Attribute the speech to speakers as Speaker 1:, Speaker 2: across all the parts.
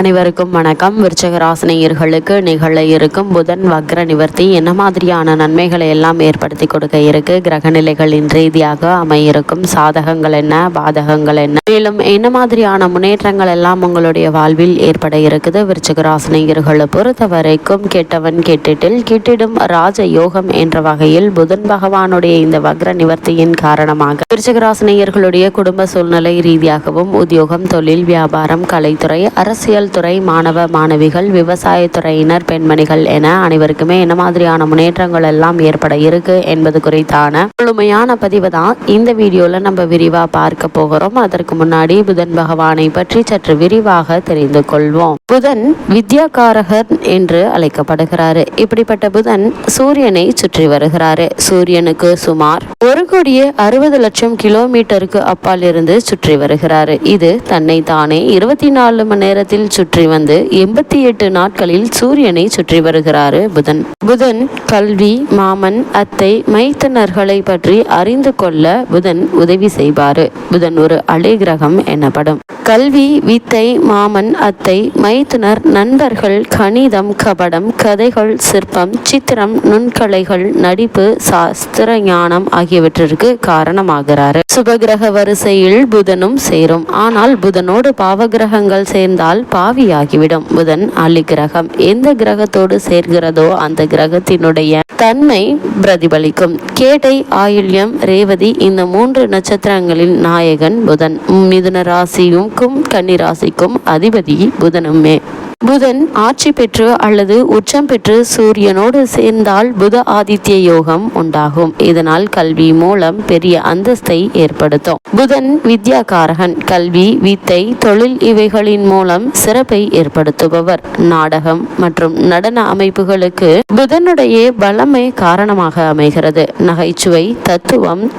Speaker 1: அனைவருக்கும் வணக்கம். விருச்சக ராசினியர்களுக்கு நிகழ இருக்கும் புதன் வக்ர நிவர்த்தி என்ன மாதிரியான நன்மைகளை எல்லாம் ஏற்படுத்தி கொடுக்க இருக்கு? கிரகநிலைகளின் ரீதியாக அமையிருக்கும். சாதகங்கள் என்ன? பாதகங்கள் என்ன? மேலும் என்ன மாதிரியான முன்னேற்றங்கள் எல்லாம் உங்களுடைய வாழ்வில் ஏற்பட இருக்குது? விருச்சக ராசினியர்களை பொறுத்த வரைக்கும் கெட்டவன் கெட்டிட்டில் கிட்டிடும் ராஜ யோகம் என்ற வகையில் புதன் பகவானுடைய இந்த வக்ர நிவர்த்தியின் காரணமாக விருச்சக ராசினியர்களுடைய குடும்ப சூழ்நிலை ரீதியாகவும் உத்தியோகம் தொழில் வியாபாரம் கலைத்துறை அரசியல் துறை மாணவ மாணவிகள் விவசாயத்துறையினர் பெண்மணிகள் என அனைவருக்குமே என்ன மாதிரியான முன்னேற்றங்கள் எல்லாம் ஏற்பட இருக்கு என்பது குறித்தான முழுமையான பதிவு தான் இந்த வீடியோல நம்ம விரிவா பார்க்க போகிறோம். அதற்கு முன்னாடி புதன் பகவானை பற்றி சற்று விரிவாக தெரிந்து கொள்வோம். புதன் வித்யாகாரகர் என்று அழைக்கப்படுகிறாரு. இப்படிப்பட்ட புதன் சூரியனை சுற்றி வருகிறாரு. சூரியனுக்கு சுமார் ஒரு கோடியே அறுபது லட்சம் கிலோமீட்டருக்கு அப்பால் இருந்து சுற்றி வருகிறாரு. இது தன்னை தானே இருபத்தி நாலு மணி நேரத்தில் சுற்றி வந்து எண்பத்தி எட்டு நாட்களில் சூரியனை சுற்றி வருகிறாரு புதன். புதன் கல்வி மாமன் அத்தை மைத்தனர்களை பற்றி அறிந்து கொள்ள புதன் உதவி செய்வாரு. புதன் ஒரு அலை கிரகம் எனப்படும். கல்வி வித்தை மாமன் அத்தை மைத்துனர் நண்பர்கள் கணிதம் கபடம் கதைகள் சிற்பம் சித்திரம் நுண்கலைகள் நடிப்பு சாஸ்திர ஞானம் ஆகியவற்றிற்கு காரணமாகிறாரு. சுபகிரக வரிசையில் புதனும் சேரும். ஆனால் புதனோடு பாவகிரகங்கள் சேர்ந்தால் பாவியாகிவிடும். புதன் அலி கிரகம் எந்த கிரகத்தோடு சேர்கிறதோ அந்த கிரகத்தினுடைய தன்மை பிரதிபலிக்கும். கேட்டை ஆயுள்யம் ரேவதி இந்த மூன்று நட்சத்திரங்களின் நாயகன் புதன். மிதுன ராசிக்கும் கன்னி ராசிக்கும் அதிபதி புதனுமே. புதன் ஆட்சி பெற்று அல்லது உச்சம் பெற்று சூரியனோடு சேர்ந்தால் புத ஆதித்ய யோகம் உண்டாகும். இதனால் கல்வி மூலம் பெரிய அந்தஸ்தை ஏற்படுத்தும். புதன் வித்யாகாரகன் கல்வி வித்தை தொழில் இவைகளின் மூலம் சிறப்பை ஏற்படுத்துபவர். நாடகம் மற்றும் நடன அமைப்புகளுக்கு புதனுடைய பலமே காரணமாக அமைகிறது. நகைச்சுவை தத்துவம்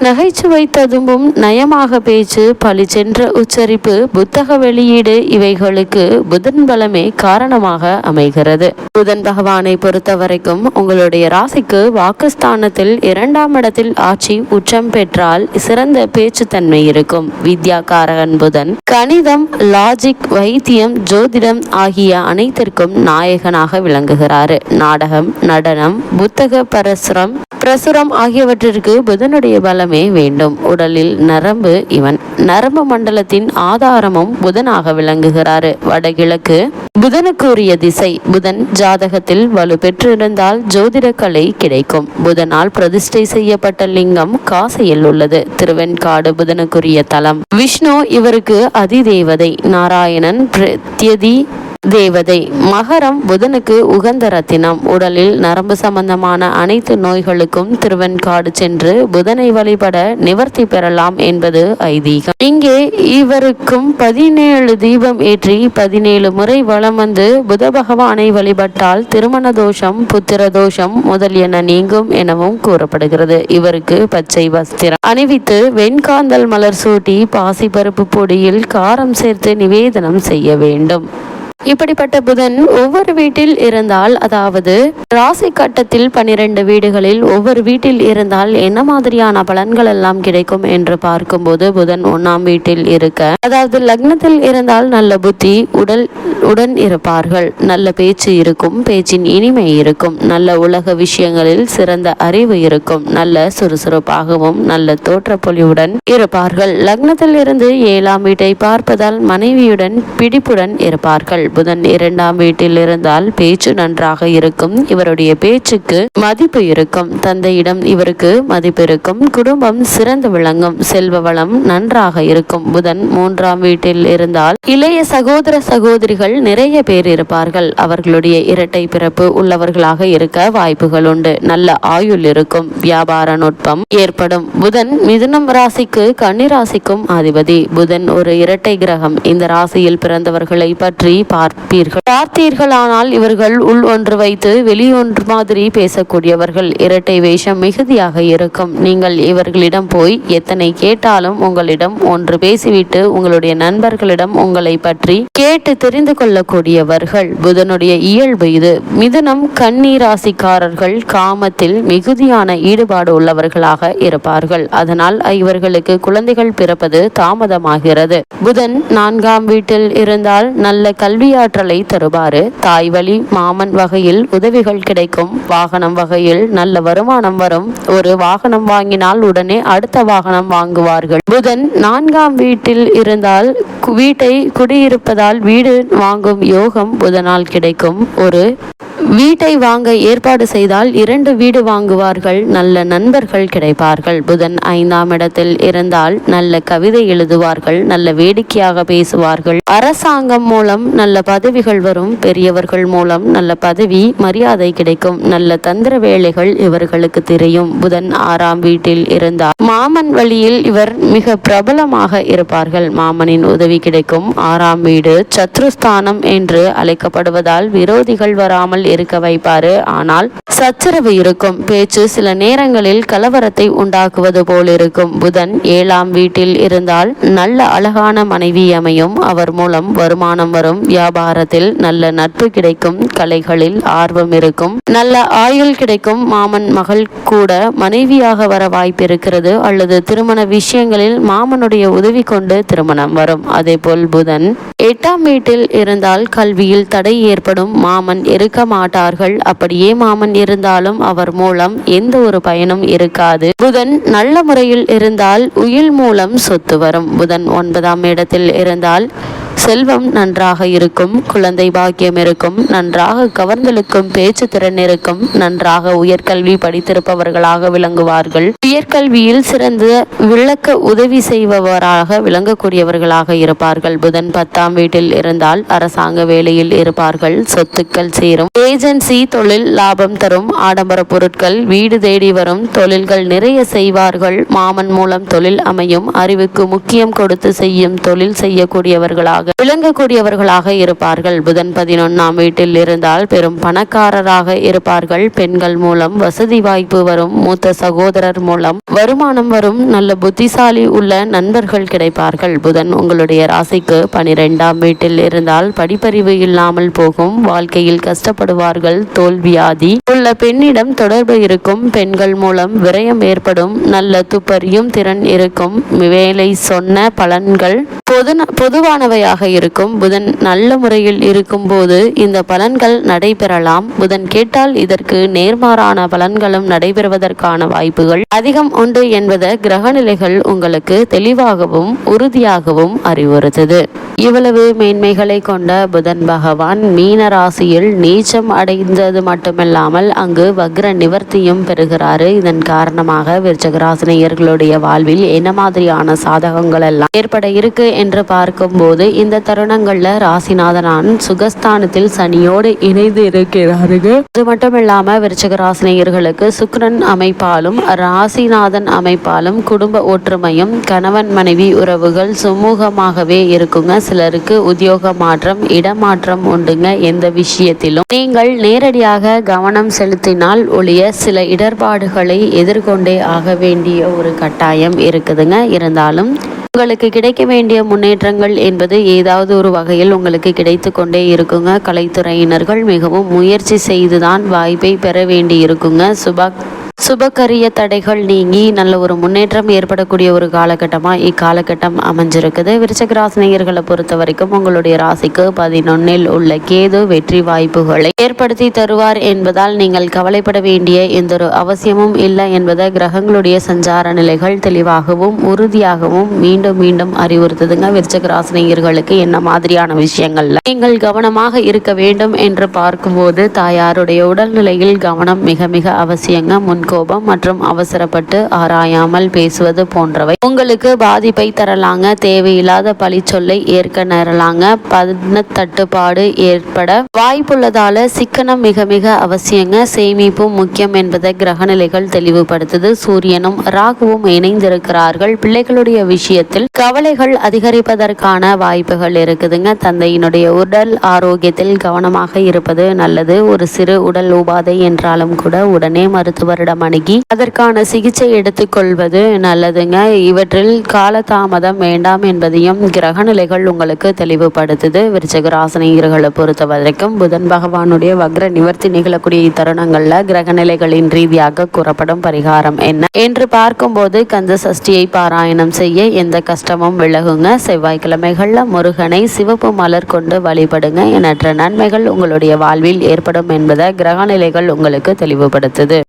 Speaker 1: நகைச்சுவை ததும்பும் நயமாக பேச்சு பளிச்சென்ற உச்சரிப்பு புத்தக வெளியீடு இவைகளுக்கு புதன் பலமே காரணமாக அமைகிறது. புதன் பகவானை பொறுத்த வரைக்கும் உங்களுடைய ராசிக்கு வாக்குஸ்தானத்தில் இரண்டாம் இடத்தில் ஆட்சி உச்சம் பெற்றால் சிறந்த பேச்சுத்தன்மை இருக்கும். வித்யா காரகன் புதன் கணிதம் லாஜிக் வைத்தியம் ஜோதிடம் ஆகிய அனைத்திற்கும் நாயகனாக விளங்குகிறாரு. நாடகம் நடனம் புத்தக பரசுரம் பிரசுரம் ஆகியவற்றிற்கு புதனுடைய பலம் வேண்டும். உடலில் நரம்பு இவன். நரம்பு மண்டலத்தின் ஆதாரமும் புதனாக விளங்குகிறாரு. வடகிழக்கு புதனுக்குரிய திசை. புதன் ஜாதகத்தில் வலு பெற்றிருந்தால் ஜோதிடக்கலை கிடைக்கும். புதனால் பிரதிஷ்டை செய்யப்பட்ட லிங்கம் காசையில் உள்ளது. திருவெண்காடு புதனுக்குரிய தலம். விஷ்ணு இவருக்கு அதிதேவதை. நாராயணன் பிரத்யதி தேவதை. மகரம் புதனுக்கு உகந்த ரத்தினம். உடலில் நரம்பு சம்பந்தமான அனைத்து நோய்களுக்கும் திருவெண்காடு சென்று புதனை வழிபட நிவர்த்தி பெறலாம் என்பது ஐதீகம். இங்கே இவருக்கும் பதினேழு தீபம் ஏற்றி பதினேழு முறை வலம் வந்து புத பகவானை வழிபட்டால் திருமண தோஷம் புத்திர தோஷம் முதலியன நீங்கும் எனவும் கூறப்படுகிறது. இவருக்கு பச்சை வஸ்திரம். அணிவித்து வெண்காந்தல் மலர் சூட்டி பாசிப்பருப்பு பொடியில் காரம் சேர்த்து நிவேதனம் செய்ய வேண்டும். இப்படிப்பட்ட புதன் ஒவ்வொரு வீட்டில் இருந்தால் அதாவது ராசி கட்டத்தில் பனிரெண்டு வீடுகளில் ஒவ்வொரு வீட்டில் இருந்தால் என்ன மாதிரியான பலன்கள் எல்லாம் கிடைக்கும் என்று பார்க்கும்போது புதன் ஒன்னாம் வீட்டில் இருக்க அதாவது லக்னத்தில் இருந்தால் நல்ல புத்தி உடல் உடன் இருப்பார்கள். நல்ல பேச்சு இருக்கும் பேச்சின் இனிமை இருக்கும். நல்ல உலக விஷயங்களில் சிறந்த அறிவு இருக்கும். நல்ல சுறுசுறுப்பாகவும் நல்ல தோற்றப்பொலிவுடன் இருப்பார்கள். லக்னத்தில் இருந்து ஏழாம் வீட்டை பார்ப்பதால் மனைவியுடன் பிடிப்புடன் இருப்பார்கள். புதன் இரண்டாம் வீட்டில் இருந்தால் பேச்சு நன்றாக இருக்கும். இவருடைய பேச்சுக்கு மதிப்பு இருக்கும். தந்தையிடம் இவருக்கு மதிப்பு இருக்கும். குடும்பம் சிறந்து விளங்கும். செல்வ வளம் நன்றாக இருக்கும். புதன் மூன்றாம் வீட்டில் இருந்தால் இளைய சகோதர சகோதரிகள் நிறைய பேர் இருப்பார்கள். அவர்களுடைய இரட்டை பிறப்பு உள்ளவர்களாக இருக்க வாய்ப்புகள் உண்டு. நல்ல ஆயுள் இருக்கும். வியாபார நுட்பம் ஏற்படும். புதன் மிதுனம் ராசிக்கு கன்னிராசிக்கும் அதிபதி புதன் ஒரு இரட்டை கிரகம். இந்த ராசியில் பிறந்தவர்களை பற்றி பார்ப்பீர்கள். பார்த்தீர்களானால் இவர்கள் உள் ஒன்று வைத்து வெளியொன்று மாதிரி பேசக்கூடியவர்கள். இரட்டை வேஷம் மிகுதியாக இருக்கும். நீங்கள் இவர்களிடம் போய் எத்தனை கேட்டாலும் உங்களிடம் ஒன்று பேசிவிட்டு உங்களுடைய நண்பர்களிடம் உங்களை பற்றி கேட்டு தெரிந்து கொள்ளக்கூடியவர்கள். புதனுடைய இயல்பு இது. மிதுனம் கண்ணீராசிக்காரர்கள் காமத்தில் மிகுதியான ஈடுபாடு உள்ளவர்களாக இருப்பார்கள். அதனால் இவர்களுக்கு குழந்தைகள் பிறப்பது தாமதமாகிறது. புதன் நான்காம் வீட்டில் இருந்தால் நல்ல கல்வி கல்வியாற்றலை தருவாரு தாய் வழி மாமன் வகையில் உதவிகள் கிடைக்கும். வாகனம் வகையில் நல்ல வருமானம் வரும். ஒரு வாகனம் வாங்கினால் உடனே அடுத்த வாகனம் வாங்குவார்கள். புதன் நான்காம் வீட்டில் இருந்தால் வீட்டை குடியிருப்பதால் வீடு வாங்கும் யோகம் புதனால் கிடைக்கும். ஒரு வீட்டை வாங்க ஏற்பாடு செய்தால் இரண்டு வீடு வாங்குவார்கள். நல்ல நண்பர்கள் கிடைப்பார்கள். புதன் ஐந்தாம் இடத்தில் இருந்தால் நல்ல கவிதை எழுதுவார்கள் நல்ல வேடிக்கையாக பேசுவார்கள். அரசாங்கம் மூலம் நல்ல பதவிகள் வரும். பெரியவர்கள் மூலம் நல்ல பதவி மரியாதை கிடைக்கும். நல்ல தந்திர வேலைகள் இவர்களுக்கு தெரியும். புதன் ஆறாம் வீட்டில் இருந்தால் மாமன் வழியில் இவர் மிக பிரபலமாக இருப்பார்கள். மாமனின் உதவி கிடைக்கும். ஆறாம் வீடு சத்ருஸ்தானம் என்று அழைக்கப்படுவதால் விரோதிகள் வராமல் இருக்க வைப்பாரு. ஆனால் சச்சரவு இருக்கும். பேச்சு சில நேரங்களில் கலவரத்தை உண்டாக்குவது போல் இருக்கும். புதன் ஏழாம் வீட்டில் இருந்தால் நல்ல அழகான மனைவி அமையும். அவர் மூலம் வருமானம் வரும். வியாபாரத்தில் நல்ல நட்பு கிடைக்கும். கலைகளில் ஆர்வம் இருக்கும். நல்ல ஆயுள் கிடைக்கும். மாமன் மகள் கூட மனைவியாக வர வாய்ப்பு இருக்கிறது அல்லது திருமண விஷயங்களில் மாமனுடைய உதவி கொண்டு திருமணம் வரும். அதேபோல் புதன் எட்டாம் வீட்டில் இருந்தால் கல்வியில் தடை ஏற்படும். மாமன் இறுக்கமாக மாட்டார்கள். அப்படியே மாமன் இருந்தாலும் அவர் மூலம் எந்த ஒரு பயனும் இருக்காது. புதன் நல்ல முறையில் இருந்தால் உயில் மூலம் சொத்து வரும். புதன் ஒன்பதாம் இடத்தில் இருந்தால் செல்வம் நன்றாக இருக்கும் குழந்தை பாக்கியம் இருக்கும் நன்றாக கவர்ந்தெழுக்கும் பேச்சு திறன் இருக்கும் நன்றாக உயர்கல்வி படித்திருப்பவர்களாக விளங்குவார்கள். உயர்கல்வியில் சிறந்த விளக்க உதவி செய்பவராக விளங்கக்கூடியவர்களாக இருப்பார்கள். புதன் பத்தாம் வீட்டில் இருந்தால் அரசாங்க வேலையில் இருப்பார்கள். சொத்துக்கள் சேரும். ஏஜென்சி தொழில் லாபம் தரும். ஆடம்பர பொருட்கள் வீடு தேடி வரும். தொழில்கள் நிறைய செய்வார்கள். மாமன் மூலம் தொழில் அமையும். அறிவுக்கு முக்கியம் கொடுத்து செய்யும் தொழில் செய்யக்கூடியவர்களாக விளங்கக்கூடியவர்களாக இருப்பார்கள். புதன் பதினொன்னாம் வீட்டில் இருந்தால் பெரும் பணக்காரராக இருப்பார்கள். பெண்கள் மூலம் வசதி வாய்ப்பு வரும். மூத்த சகோதரர் மூலம் வருமானம் வரும். நல்ல புத்திசாலி உள்ள நண்பர்கள் கிடைப்பார்கள். புதன் உங்களுடைய ராசிக்கு பனிரெண்டாம் வீட்டில் இருந்தால் படிப்பறிவு இல்லாமல் போகும். வாழ்க்கையில் கஷ்டப்படுவார்கள். தோல்வியாதி உள்ள பெண்ணிடம் தொடர்பு இருக்கும். பெண்கள் மூலம் விரயம் ஏற்படும். நல்ல துப்பறியும் திறன் இருக்கும். வேலை சொன்ன பலன்கள் பொது பொதுவானவையாக இருக்கும். புதன் நல்ல முறையில் இருக்கும்போது இந்த பலன்கள் நடைபெறலாம். புதன் கேட்டால் இதற்கு நேர்மாறான பலன்களும் நடைபெறுவதற்கான வாய்ப்புகள் அதிகம் உண்டு என்பதை கிரகநிலைகள் உங்களுக்கு தெளிவாகவும் உறுதியாகவும் அறிவுறுத்தது. இவ்வளவு மேன்மைகளை கொண்ட புதன் பகவான் மீன ராசியில் நீச்சம் அடைந்தது மட்டுமில்லாமல் அங்கு வக்ர நிவர்த்தியும் பெறுகிறாரு. இதன் காரணமாக விருச்சகராசினியர்களுடைய வாழ்வில் என்ன மாதிரியான சாதகங்கள் எல்லாம் ஏற்பட இருக்கு என்று பார்க்கும்போது இந்த தருணங்கள்ல ராசிநாதனான் சுகஸ்தானத்தில் சனியோடு இணைந்து இருக்கிறாருங்க. அது மட்டும் இல்லாம விருச்சக ராசினியர்களுக்கு சுக்ரன் அமைப்பாலும் ராசிநாதன் அமைப்பாலும் குடும்ப ஒற்றுமையும் கணவன் மனைவி உறவுகள் சுமூகமாகவே இருக்குங்க. சிலருக்கு உத்தியோக மாற்றம் இடமாற்றம் உண்டுங்க எந்த விஷயத்திலும். நீங்கள் நேரடியாக கவனம் செலுத்தினால் ஒழிய சில இடர்பாடுகளை எதிர்கொண்டே ஆக வேண்டிய ஒரு கட்டாயம் இருக்குதுங்க. இருந்தாலும் உங்களுக்கு கிடைக்க வேண்டிய முன்னேற்றங்கள் என்பது ஏதாவது ஒரு வகையில் உங்களுக்கு கிடைத்து கொண்டே இருக்குங்க. கலைத்துறையினர்கள் மிகவும் முயற்சி செய்துதான் வாய்ப்பை பெற வேண்டி இருக்குங்க சுபா சுபகரிய தடைகள் நீங்கி நல்ல ஒரு முன்னேற்றம் ஏற்படக்கூடிய ஒரு காலகட்டமாக இக்காலகட்டம் அமைஞ்சிருக்குது. விருச்சக ராசினியர்களை பொறுத்த வரைக்கும் உங்களுடைய ராசிக்கு பதினொன்னில் உள்ள கேது வெற்றி வாய்ப்புகளை ஏற்படுத்தி தருவார் என்பதால் நீங்கள் கவலைப்பட வேண்டிய எந்த ஒரு அவசியமும் இல்லை என்பதை கிரகங்களுடைய சஞ்சார நிலைகள் தெளிவாகவும் உறுதியாகவும் மீண்டும் மீண்டும் அறிவுறுத்துதுங்க விருச்சக ராசினியர்களுக்கு என்ன மாதிரியான விஷயங்கள்ல. நீங்கள் கவனமாக இருக்க வேண்டும் என்று பார்க்கும்போது தாயாருடைய உடல்நிலையில் கவனம் மிக மிக அவசியங்க. முன் கோபம் மற்றும் அவசரப்பட்டு ஆராயாமல் பேசுவது போன்றவை. உங்களுக்கு பாதிப்பை தரலாங்க. தேவையில்லாத பழிச்சொல்லை ஏற்க நேரலாங்க. பண தட்டுப்பாடு ஏற்பட வாய்ப்புள்ளதால சிக்கனம் மிக மிக அவசியங்க. சேமிப்பும் முக்கியம் என்பதை கிரகநிலைகள் தெளிவுபடுத்துது. சூரியனும் ராகுவும் இணைந்திருக்கிறார்கள். பிள்ளைகளுடைய விஷயத்தில் கவலைகள் அதிகரிப்பதற்கான வாய்ப்புகள் இருக்குதுங்க. தந்தையினுடைய உடல் ஆரோக்கியத்தில் கவனமாக இருப்பது நல்லது. ஒரு சிறு உடல் உபாதை என்றாலும் கூட உடனே மருத்துவரிடம் அணுகி அதற்கான சிகிச்சை எடுத்துக்கொள்வது நல்லதுங்க. இவற்றில் காலதாமதம் வேண்டாம் என்பதையும் கிரகநிலைகள் உங்களுக்கு தெளிவுபடுத்துது. விருச்சக ராசினியர்களை பொறுத்த வரைக்கும் புதன் பகவானுடைய வக்ர நிவர்த்தி நிகழக்கூடிய இத்தருணங்கள்ல கிரகநிலைகளின் ரீதியாக கூறப்படும் பரிகாரம் என்ன? என்று பார்க்கும்போது கந்த சஷ்டியை பாராயணம் செய்ய எந்த கஷ்டமும் விலகுங்க. செவ்வாய்க்கிழமைகள்ல முருகனை சிவப்பு மலர் கொண்டு வழிபடுங்க. எண்ணற்ற நன்மைகள் உங்களுடைய வாழ்வில் ஏற்படும் என்பதை கிரகநிலைகள் உங்களுக்கு தெளிவுபடுத்துது.